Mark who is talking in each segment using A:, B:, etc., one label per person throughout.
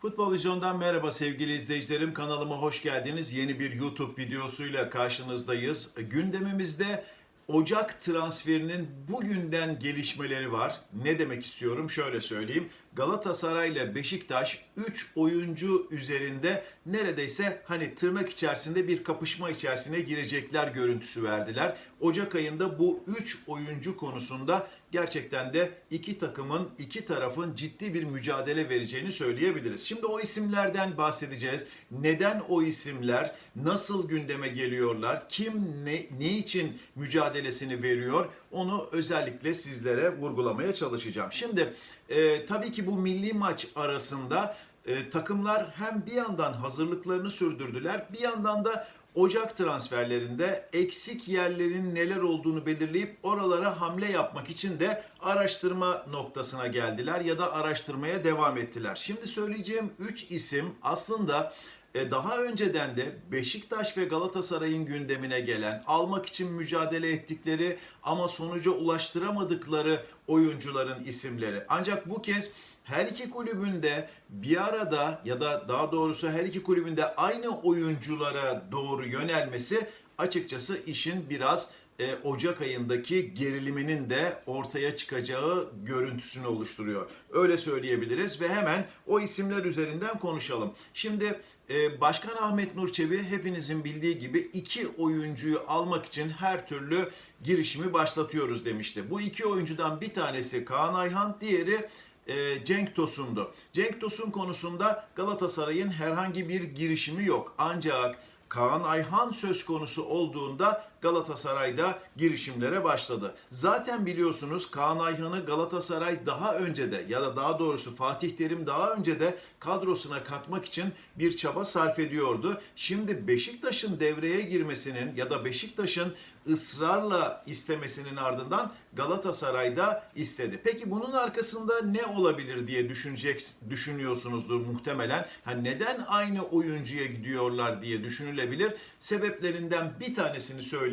A: Futbol Vizyon'dan merhaba sevgili izleyicilerim. Kanalıma hoş geldiniz. Yeni bir YouTube videosuyla karşınızdayız. Gündemimizde Ocak transferinin bugünden gelişmeleri var. Ne demek istiyorum? Şöyle söyleyeyim. Galatasaray ile Beşiktaş 3 oyuncu üzerinde neredeyse hani tırnak içerisinde bir kapışma içerisine girecekler görüntüsü verdiler. Ocak ayında bu 3 oyuncu konusunda gerçekten de iki takımın, iki tarafın ciddi bir mücadele vereceğini söyleyebiliriz. Şimdi o isimlerden bahsedeceğiz. Neden o isimler, nasıl gündeme geliyorlar, kim ne, ne için mücadelesini veriyor onu özellikle sizlere vurgulamaya çalışacağım. Şimdi e, tabii ki bu milli maç arasında e, takımlar hem bir yandan hazırlıklarını sürdürdüler, bir yandan da Ocak transferlerinde eksik yerlerin neler olduğunu belirleyip oralara hamle yapmak için de araştırma noktasına geldiler ya da araştırmaya devam ettiler. Şimdi söyleyeceğim 3 isim aslında e, daha önceden de Beşiktaş ve Galatasaray'ın gündemine gelen, almak için mücadele ettikleri ama sonuca ulaştıramadıkları oyuncuların isimleri. Ancak bu kez her iki kulübünde bir arada ya da daha doğrusu her iki kulübünde aynı oyunculara doğru yönelmesi açıkçası işin biraz e, Ocak ayındaki geriliminin de ortaya çıkacağı görüntüsünü oluşturuyor. Öyle söyleyebiliriz ve hemen o isimler üzerinden konuşalım. Şimdi e, Başkan Ahmet Nur Çebi hepinizin bildiği gibi iki oyuncuyu almak için her türlü girişimi başlatıyoruz demişti. Bu iki oyuncudan bir tanesi Kaan Ayhan, diğeri e, Cenk Tosun'du. Cenk Tosun konusunda Galatasaray'ın herhangi bir girişimi yok. Ancak Kaan Ayhan söz konusu olduğunda Galatasaray'da girişimlere başladı. Zaten biliyorsunuz Kaan Ayhan'ı Galatasaray daha önce de ya da daha doğrusu Fatih Terim daha önce de kadrosuna katmak için bir çaba sarf ediyordu. Şimdi Beşiktaş'ın devreye girmesinin ya da Beşiktaş'ın ısrarla istemesinin ardından Galatasaray'da istedi. Peki bunun arkasında ne olabilir diye düşünecek düşünüyorsunuzdur muhtemelen. Ha neden aynı oyuncuya gidiyorlar diye düşünülebilir. Sebeplerinden bir tanesini söyleyeyim.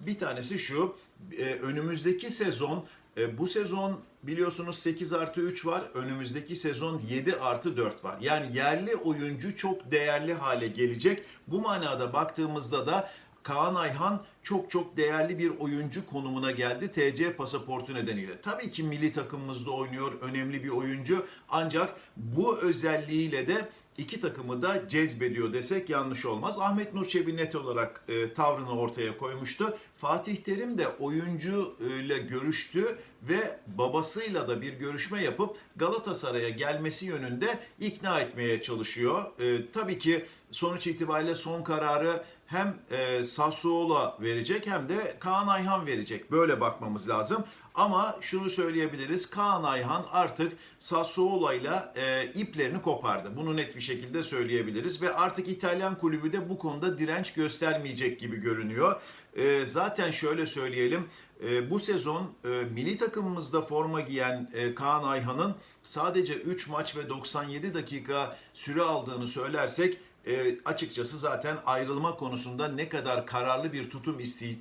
A: Bir tanesi şu. e, Önümüzdeki sezon e, bu sezon biliyorsunuz 8 artı 3 var. Önümüzdeki sezon 7 artı 4 var. Yani yerli oyuncu çok değerli hale gelecek. Bu manada baktığımızda da Kaan Ayhan çok çok değerli bir oyuncu konumuna geldi TC pasaportu nedeniyle. Tabii ki milli takımımızda oynuyor, önemli bir oyuncu. Ancak bu özelliğiyle de iki takımı da cezbediyor desek yanlış olmaz. Ahmet Nur Çebi net olarak e, tavrını ortaya koymuştu. Fatih Terim de oyuncu ile görüştü ve babasıyla da bir görüşme yapıp Galatasaray'a gelmesi yönünde ikna etmeye çalışıyor. E, tabii ki sonuç itibariyle son kararı hem e, Sassuolo verecek hem de Kaan Ayhan verecek. Böyle bakmamız lazım. Ama şunu söyleyebiliriz. Kaan Ayhan artık Sassuolo'yla e, iplerini kopardı. Bunu net bir şekilde söyleyebiliriz. Ve artık İtalyan kulübü de bu konuda direnç göstermeyecek gibi görünüyor. E, zaten şöyle söyleyelim. E, bu sezon e, milli takımımızda forma giyen e, Kaan Ayhan'ın sadece 3 maç ve 97 dakika süre aldığını söylersek e, açıkçası zaten ayrılma konusunda ne kadar kararlı bir tutum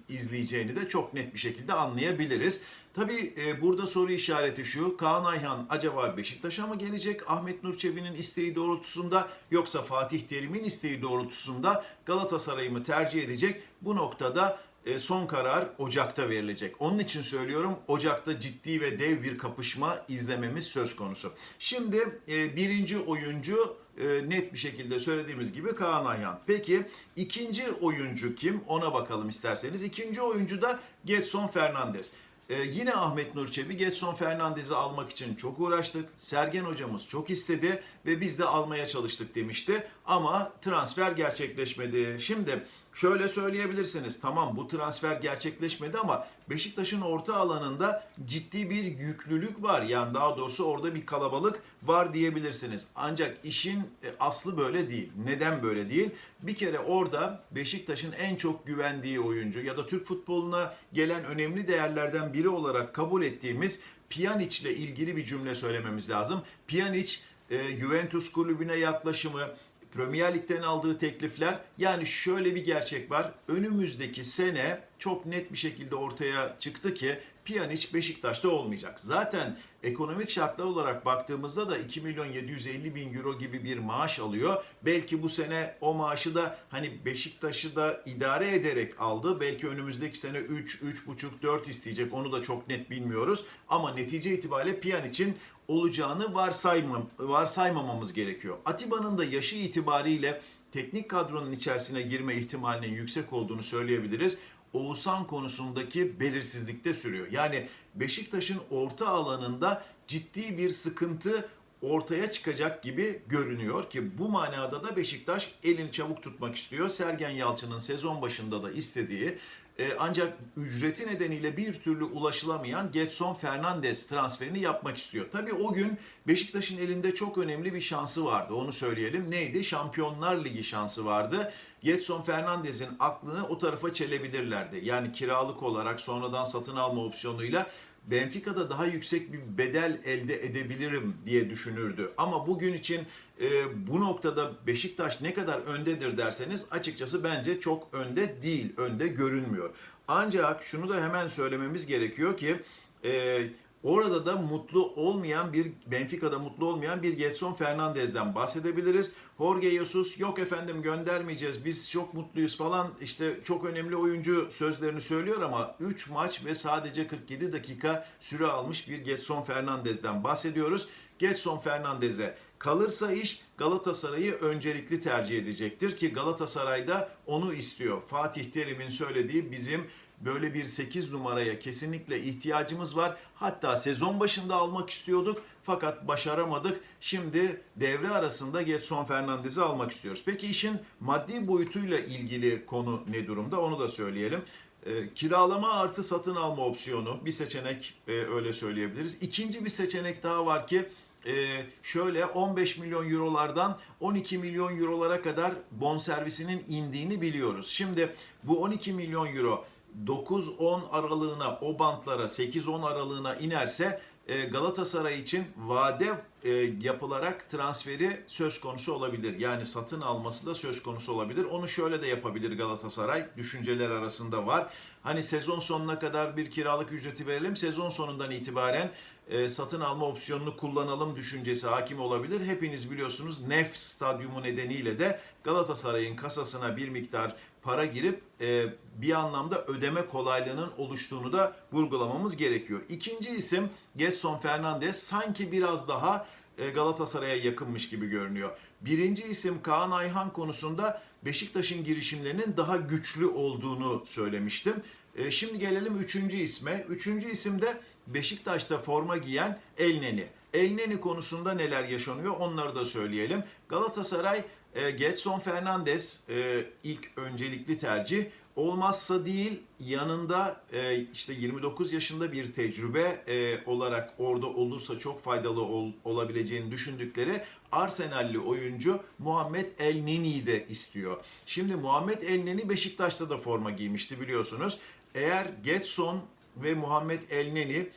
A: izleyeceğini de çok net bir şekilde anlayabiliriz. Tabii e, burada soru işareti şu. Kaan Ayhan acaba Beşiktaş'a mı gelecek Ahmet Nur Çebi'nin isteği doğrultusunda yoksa Fatih Terim'in isteği doğrultusunda Galatasaray'ı mı tercih edecek? Bu noktada son karar Ocak'ta verilecek. Onun için söylüyorum Ocak'ta ciddi ve dev bir kapışma izlememiz söz konusu. Şimdi e, birinci oyuncu e, net bir şekilde söylediğimiz gibi Kaan Ayhan. Peki ikinci oyuncu kim? Ona bakalım isterseniz. İkinci oyuncu da Getson Fernandes. Ee, yine Ahmet Nur Çebi Getson Fernandez'i almak için çok uğraştık. Sergen hocamız çok istedi ve biz de almaya çalıştık demişti. Ama transfer gerçekleşmedi. Şimdi şöyle söyleyebilirsiniz. Tamam bu transfer gerçekleşmedi ama Beşiktaş'ın orta alanında ciddi bir yüklülük var. Yani daha doğrusu orada bir kalabalık var diyebilirsiniz. Ancak işin e, aslı böyle değil. Neden böyle değil? Bir kere orada Beşiktaş'ın en çok güvendiği oyuncu ya da Türk futboluna gelen önemli değerlerden biri olarak kabul ettiğimiz Pjanic ile ilgili bir cümle söylememiz lazım. Pjanic e, Juventus kulübüne yaklaşımı, Premier Lig'den aldığı teklifler yani şöyle bir gerçek var. Önümüzdeki sene çok net bir şekilde ortaya çıktı ki Pjanic Beşiktaş'ta olmayacak. Zaten ekonomik şartlar olarak baktığımızda da 2 milyon 750 bin euro gibi bir maaş alıyor. Belki bu sene o maaşı da hani Beşiktaş'ı da idare ederek aldı. Belki önümüzdeki sene 3, 3,5, 4 isteyecek. Onu da çok net bilmiyoruz. Ama netice itibariyle Pjanic'in olacağını varsaymam, varsaymamamız gerekiyor. Atiba'nın da yaşı itibariyle teknik kadronun içerisine girme ihtimalinin yüksek olduğunu söyleyebiliriz. Oğuzhan konusundaki belirsizlikte sürüyor. Yani Beşiktaş'ın orta alanında ciddi bir sıkıntı ortaya çıkacak gibi görünüyor ki bu manada da Beşiktaş elini çabuk tutmak istiyor. Sergen Yalçın'ın sezon başında da istediği e, ancak ücreti nedeniyle bir türlü ulaşılamayan Getson Fernandes transferini yapmak istiyor. Tabii o gün Beşiktaş'ın elinde çok önemli bir şansı vardı. Onu söyleyelim. Neydi? Şampiyonlar Ligi şansı vardı. Getson Fernandes'in aklını o tarafa çelebilirlerdi. Yani kiralık olarak sonradan satın alma opsiyonuyla Benfica'da daha yüksek bir bedel elde edebilirim diye düşünürdü. Ama bugün için e, bu noktada Beşiktaş ne kadar öndedir derseniz açıkçası bence çok önde değil, önde görünmüyor. Ancak şunu da hemen söylememiz gerekiyor ki e, orada da mutlu olmayan bir Benfica'da mutlu olmayan bir Getson Fernandez'den bahsedebiliriz. Jorge Jesus yok efendim göndermeyeceğiz biz çok mutluyuz falan işte çok önemli oyuncu sözlerini söylüyor ama 3 maç ve sadece 47 dakika süre almış bir Getson Fernandez'den bahsediyoruz. Getson Fernandez'e kalırsa iş Galatasaray'ı öncelikli tercih edecektir ki Galatasaray'da onu istiyor. Fatih Terim'in söylediği bizim böyle bir 8 numaraya kesinlikle ihtiyacımız var. Hatta sezon başında almak istiyorduk fakat başaramadık. Şimdi devre arasında Getson Fernandez'i almak istiyoruz. Peki işin maddi boyutuyla ilgili konu ne durumda onu da söyleyelim. E, kiralama artı satın alma opsiyonu bir seçenek e, öyle söyleyebiliriz. İkinci bir seçenek daha var ki e, şöyle 15 milyon eurolardan 12 milyon eurolara kadar bonservisinin indiğini biliyoruz. Şimdi bu 12 milyon euro 9-10 aralığına o bantlara 8-10 aralığına inerse e, Galatasaray için vade e, yapılarak transferi söz konusu olabilir. Yani satın alması da söz konusu olabilir. Onu şöyle de yapabilir Galatasaray. Düşünceler arasında var. Hani sezon sonuna kadar bir kiralık ücreti verelim. Sezon sonundan itibaren e, satın alma opsiyonunu kullanalım düşüncesi hakim olabilir. Hepiniz biliyorsunuz Nef stadyumu nedeniyle de Galatasaray'ın kasasına bir miktar para girip e, bir anlamda ödeme kolaylığının oluştuğunu da vurgulamamız gerekiyor. İkinci isim Getson Fernandes sanki biraz daha e, Galatasaray'a yakınmış gibi görünüyor. Birinci isim Kaan Ayhan konusunda Beşiktaş'ın girişimlerinin daha güçlü olduğunu söylemiştim. E, şimdi gelelim üçüncü isme. Üçüncü isim de Beşiktaş'ta forma giyen Elneni. Elneni konusunda neler yaşanıyor onları da söyleyelim. Galatasaray e, Getson Fernandes e, ilk öncelikli tercih. Olmazsa değil yanında e, işte 29 yaşında bir tecrübe e, olarak orada olursa çok faydalı ol, olabileceğini düşündükleri Arsenalli oyuncu Muhammed El Neni'yi de istiyor. Şimdi Muhammed El Neni Beşiktaş'ta da forma giymişti biliyorsunuz. Eğer Getson ve Muhammed El Neni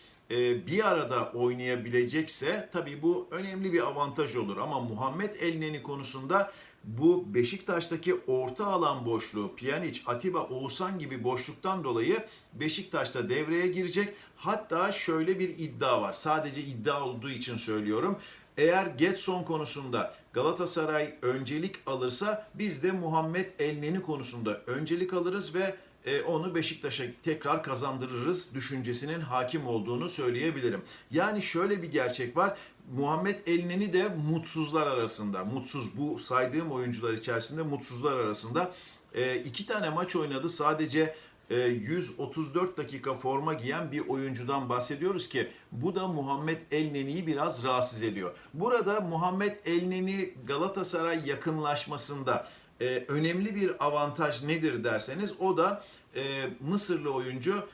A: bir arada oynayabilecekse tabii bu önemli bir avantaj olur. Ama Muhammed Elneni konusunda bu Beşiktaş'taki orta alan boşluğu Pjanic, Atiba, Oğuzhan gibi boşluktan dolayı Beşiktaş'ta devreye girecek. Hatta şöyle bir iddia var. Sadece iddia olduğu için söylüyorum. Eğer Getson konusunda Galatasaray öncelik alırsa biz de Muhammed Elneni konusunda öncelik alırız ve e, onu Beşiktaş'a tekrar kazandırırız düşüncesinin hakim olduğunu söyleyebilirim. Yani şöyle bir gerçek var. Muhammed Elneni de mutsuzlar arasında. Mutsuz bu saydığım oyuncular içerisinde mutsuzlar arasında. E, iki tane maç oynadı. Sadece 134 dakika forma giyen bir oyuncudan bahsediyoruz ki bu da Muhammed Elneni'yi biraz rahatsız ediyor. Burada Muhammed Elneni Galatasaray yakınlaşmasında e, önemli bir avantaj nedir derseniz o da e, Mısırlı oyuncu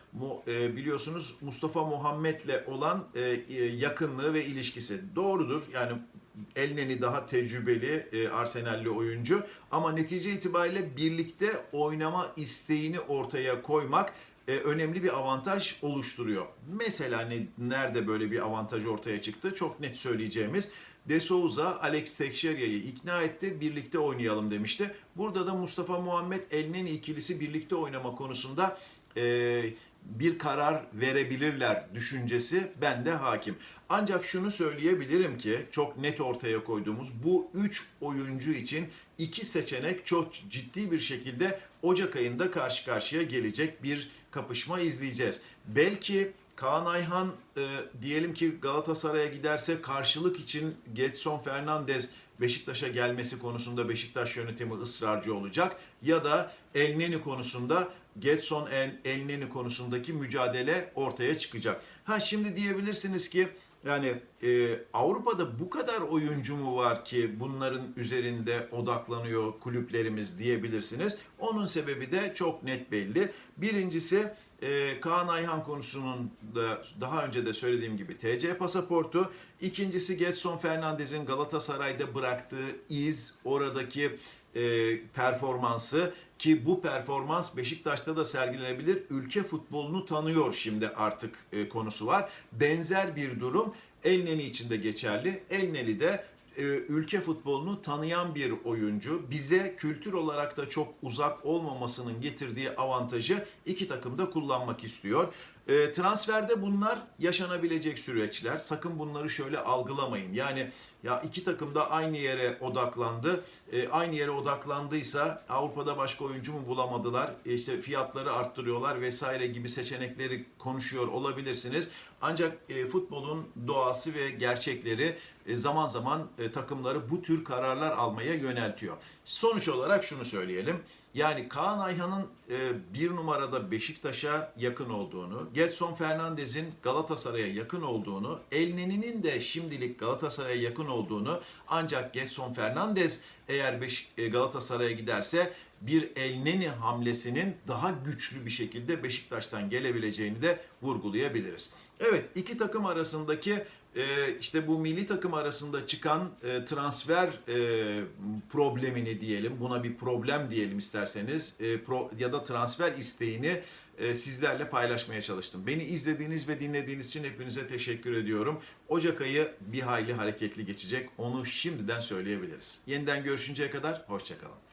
A: e, biliyorsunuz Mustafa Muhammed'le olan e, e, yakınlığı ve ilişkisi doğrudur. Yani Elneni daha tecrübeli e, Arsenalli oyuncu ama netice itibariyle birlikte oynama isteğini ortaya koymak e, önemli bir avantaj oluşturuyor. Mesela ne, nerede böyle bir avantaj ortaya çıktı? Çok net söyleyeceğimiz De Souza Alex Teixeira'yı ikna etti. Birlikte oynayalım demişti. Burada da Mustafa Muhammed Elneni ikilisi birlikte oynama konusunda e, bir karar verebilirler düşüncesi bende hakim. Ancak şunu söyleyebilirim ki çok net ortaya koyduğumuz bu 3 oyuncu için iki seçenek çok ciddi bir şekilde Ocak ayında karşı karşıya gelecek bir kapışma izleyeceğiz. Belki Kaan Ayhan e, diyelim ki Galatasaray'a giderse karşılık için Getson Fernandez Beşiktaş'a gelmesi konusunda Beşiktaş yönetimi ısrarcı olacak ya da Elneni konusunda Getson El, Elneni konusundaki mücadele ortaya çıkacak. Ha şimdi diyebilirsiniz ki yani e, Avrupa'da bu kadar oyuncu mu var ki bunların üzerinde odaklanıyor kulüplerimiz diyebilirsiniz. Onun sebebi de çok net belli. Birincisi e, Kaan Ayhan konusunun da daha önce de söylediğim gibi TC pasaportu. İkincisi Getson Fernandez'in Galatasaray'da bıraktığı iz, oradaki e, performansı ki bu performans Beşiktaş'ta da sergilenebilir. Ülke futbolunu tanıyor şimdi artık e, konusu var. Benzer bir durum Elneni için de geçerli. Elneni de ülke futbolunu tanıyan bir oyuncu. Bize kültür olarak da çok uzak olmamasının getirdiği avantajı iki takım da kullanmak istiyor. E, transferde bunlar yaşanabilecek süreçler. Sakın bunları şöyle algılamayın. Yani ya iki takım da aynı yere odaklandı. E, aynı yere odaklandıysa Avrupa'da başka oyuncu mu bulamadılar? E, işte fiyatları arttırıyorlar vesaire gibi seçenekleri konuşuyor olabilirsiniz. Ancak e, futbolun doğası ve gerçekleri e, zaman zaman e, takımları bu tür kararlar almaya yöneltiyor. Sonuç olarak şunu söyleyelim. Yani Kaan Ayhan'ın e, bir numarada Beşiktaş'a yakın olduğunu, Getson Fernandez'in Galatasaray'a yakın olduğunu, Elneni'nin de şimdilik Galatasaray'a yakın olduğunu ancak Getson Fernandez eğer Galatasaray'a giderse bir Elneni hamlesinin daha güçlü bir şekilde Beşiktaş'tan gelebileceğini de vurgulayabiliriz. Evet iki takım arasındaki e, işte bu milli takım arasında çıkan e, transfer e, problemini diyelim buna bir problem diyelim isterseniz e, ya da transfer isteğini sizlerle paylaşmaya çalıştım. Beni izlediğiniz ve dinlediğiniz için hepinize teşekkür ediyorum. Ocak ayı bir hayli hareketli geçecek onu şimdiden söyleyebiliriz. Yeniden görüşünceye kadar hoşçakalın.